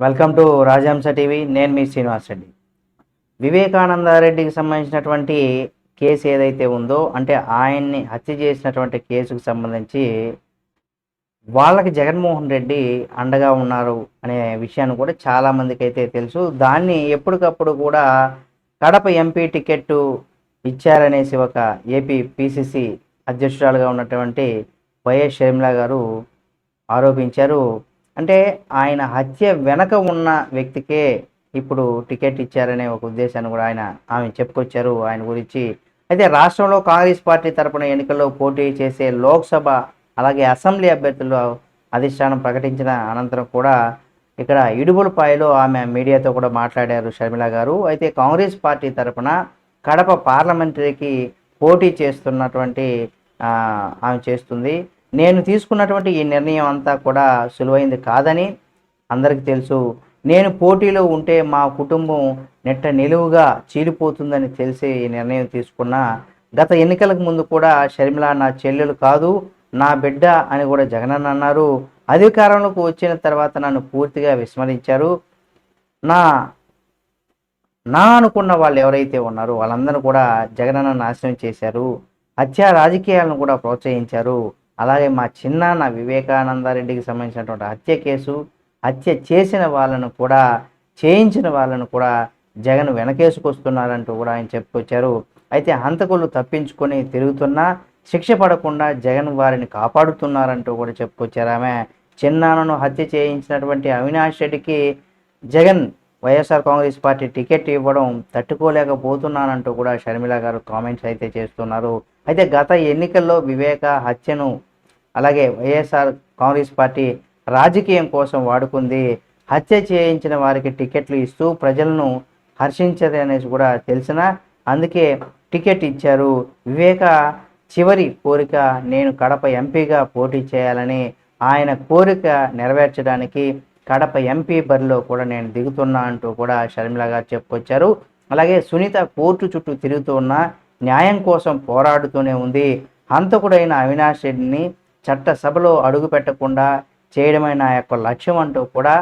Welcome to రాజహంస TV. నేను మీ శ్రీనివాస్ రెడ్డి. వివేకానందారెడ్డికి సంబంధించినటువంటి case ఏదైతే ఉందో అంటే ఆయన్ని హత్య చేసినటువంటి కేసుకు సంబంధించి వాళ్ళకి జగన్మోహన్ రెడ్డి అండగా ఉన్నారు అనే విషయాన్ని కూడా చాలామందికి అయితే తెలుసు. దాన్ని ఎప్పటికప్పుడు కూడా కడప ఎంపీ టికెట్ ఇచ్చారనేసి ఒక ఏపీ పిసిసి అధ్యక్షురాలుగా ఉన్నటువంటి వైఎస్ షర్మిల గారు ఆరోపించారు. అంటే ఆయన హత్య వెనక ఉన్న వ్యక్తికే ఇప్పుడు టికెట్ ఇచ్చారనే ఒక ఉద్దేశాన్ని కూడా ఆయన ఆమె చెప్పుకొచ్చారు ఆయన గురించి. అయితే రాష్ట్రంలో కాంగ్రెస్ పార్టీ తరపున ఎన్నికల్లో పోటీ చేసే లోక్సభ అలాగే అసెంబ్లీ అభ్యర్థులు అధిష్టానం ప్రకటించిన అనంతరం కూడా ఇక్కడ ఇడుగులపాయలో ఆమె మీడియాతో కూడా మాట్లాడారు షర్మిల గారు. అయితే కాంగ్రెస్ పార్టీ తరపున కడప పార్లమెంటరీకి పోటీ చేస్తున్నటువంటి ఆమె చేస్తుంది. నేను తీసుకున్నటువంటి ఈ నిర్ణయం అంతా కూడా సులువైంది కాదని అందరికీ తెలుసు. నేను పోటీలో ఉంటే మా కుటుంబం నెట్ట నిలువుగా చీలిపోతుందని తెలిసి ఈ నిర్ణయం తీసుకున్న గత ఎన్నికలకు ముందు కూడా షర్మిల నా చెల్లెలు కాదు నా బిడ్డ అని కూడా జగనన్న అన్నారు. అధికారంలోకి వచ్చిన తర్వాత నన్ను పూర్తిగా విస్మరించారు. నా నా అనుకున్న వాళ్ళు ఎవరైతే ఉన్నారో వాళ్ళందరూ కూడా జగనన్న నాశనం చేశారు. హత్యా రాజకీయాలను కూడా ప్రోత్సహించారు. అలాగే మా చిన్నాన్న వివేకానందారెడ్డికి సంబంధించినటువంటి హత్య కేసు హత్య చేసిన వాళ్ళను కూడా చేయించిన వాళ్ళను కూడా జగన్ వెనకేసుకొస్తున్నారంటూ కూడా ఆయన చెప్పుకొచ్చారు. అయితే హంతకులు తప్పించుకొని తిరుగుతున్నా శిక్ష పడకుండా జగన్ వారిని కాపాడుతున్నారంటూ కూడా చెప్పుకొచ్చారు ఆమె. చిన్నాన్నను హత్య చేయించినటువంటి అవినాష్ రెడ్డికి Jagan YSR Congress party ticket ఇవ్వడం తట్టుకోలేకపోతున్నానంటూ కూడా షర్మిల గారు కామెంట్స్ అయితే చేస్తున్నారు. అయితే గత ఎన్నికల్లో వివేక హత్యను అలాగే వైఎస్ఆర్ కాంగ్రెస్ పార్టీ రాజకీయం కోసం వాడుకుంది హత్య చేయించిన వారికి టికెట్లు ఇస్తూ ప్రజలను హర్షించదు అనేసి కూడా తెలిసిన అందుకే టికెట్ ఇచ్చారు. వివేక చివరి కోరిక నేను కడప ఎంపీగా పోటీ చేయాలని ఆయన కోరిక నెరవేర్చడానికి కడప ఎంపీ బరిలో కూడా నేను దిగుతున్నా అంటూ కూడా షర్మిల గారు చెప్పుకొచ్చారు. అలాగే సునీత కోర్టు చుట్టూ తిరుగుతూ ఉన్న న్యాయం కోసం పోరాడుతూనే ఉంది. హంతకుడైన అవినాష్ రెడ్డిని చట్టసభలో అడుగు పెట్టకుండా చేయడమే నా యొక్క లక్ష్యం అంటూ కూడా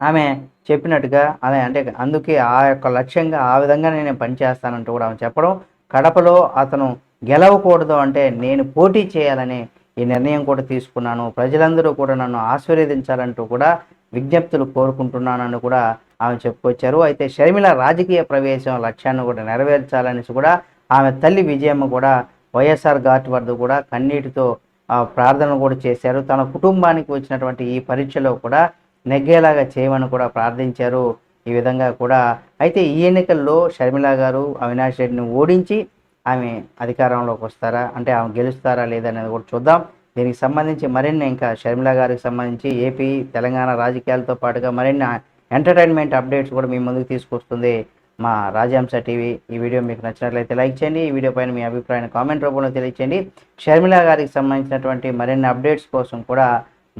ఆమె చెప్పినట్టుగా అదే అంటే అందుకే ఆ యొక్క లక్ష్యంగా ఆ విధంగా నేను పనిచేస్తానంటూ కూడా ఆమె చెప్పడం కడపలో అతను గెలవకూడదు అంటే నేను పోటీ చేయాలని ఈ నిర్ణయం కూడా తీసుకున్నాను. ప్రజలందరూ కూడా నన్ను ఆశీర్వదించాలంటూ కూడా విజ్ఞప్తులు కోరుకుంటున్నానని కూడా ఆమె చెప్పుకొచ్చారు. అయితే షర్మిల రాజకీయ ప్రవేశం లక్ష్యాన్ని కూడా నెరవేర్చాలనేసి కూడా ఆమె తల్లి విజయమ్మ కూడా వైఎస్ఆర్ ఘాట్ వద్ద కూడా కన్నీటితో ప్రార్థనలు ప్రార్థన కూడా చేశారు. తన కుటుంబానికి వచ్చినటువంటి ఈ పరీక్షలో కూడా నెగ్గేలాగా చేయమని కూడా ప్రార్థించారు. ఈ విధంగా కూడా అయితే ఈ ఎన్నికల్లో షర్మిల గారు అవినాష్ రెడ్డిని ఓడించి ఆమె అధికారంలోకి వస్తారా? అంటే ఆమె గెలుస్తారా లేదా అనేది కూడా చూద్దాం. దీనికి సంబంధించి మరిన్ని ఇంకా షర్మిల గారికి సంబంధించి ఏపీ తెలంగాణ రాజకీయాలతో పాటుగా మరిన్ని ఎంటర్టైన్మెంట్ అప్డేట్స్ కూడా మీ ముందుకు తీసుకొస్తుంది. మా రాజహంస టీవీ ఈ వీడియో మీకు నచ్చినట్లయితే లైక్ చేయండి. ఈ వీడియో పైన మీ అభిప్రాయాన్ని కామెంట్ రూపంలో తెలియచేయండి. షర్మిల గారికి సంబంధించినటువంటి మరిన్ని అప్డేట్స్ కోసం కూడా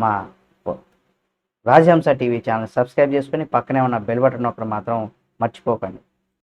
మా రాజహంస టీవీ ఛానల్ సబ్స్క్రైబ్ చేసుకుని పక్కనే ఉన్న బెల్ బటన్ ఒకటి మాత్రం మర్చిపోకండి.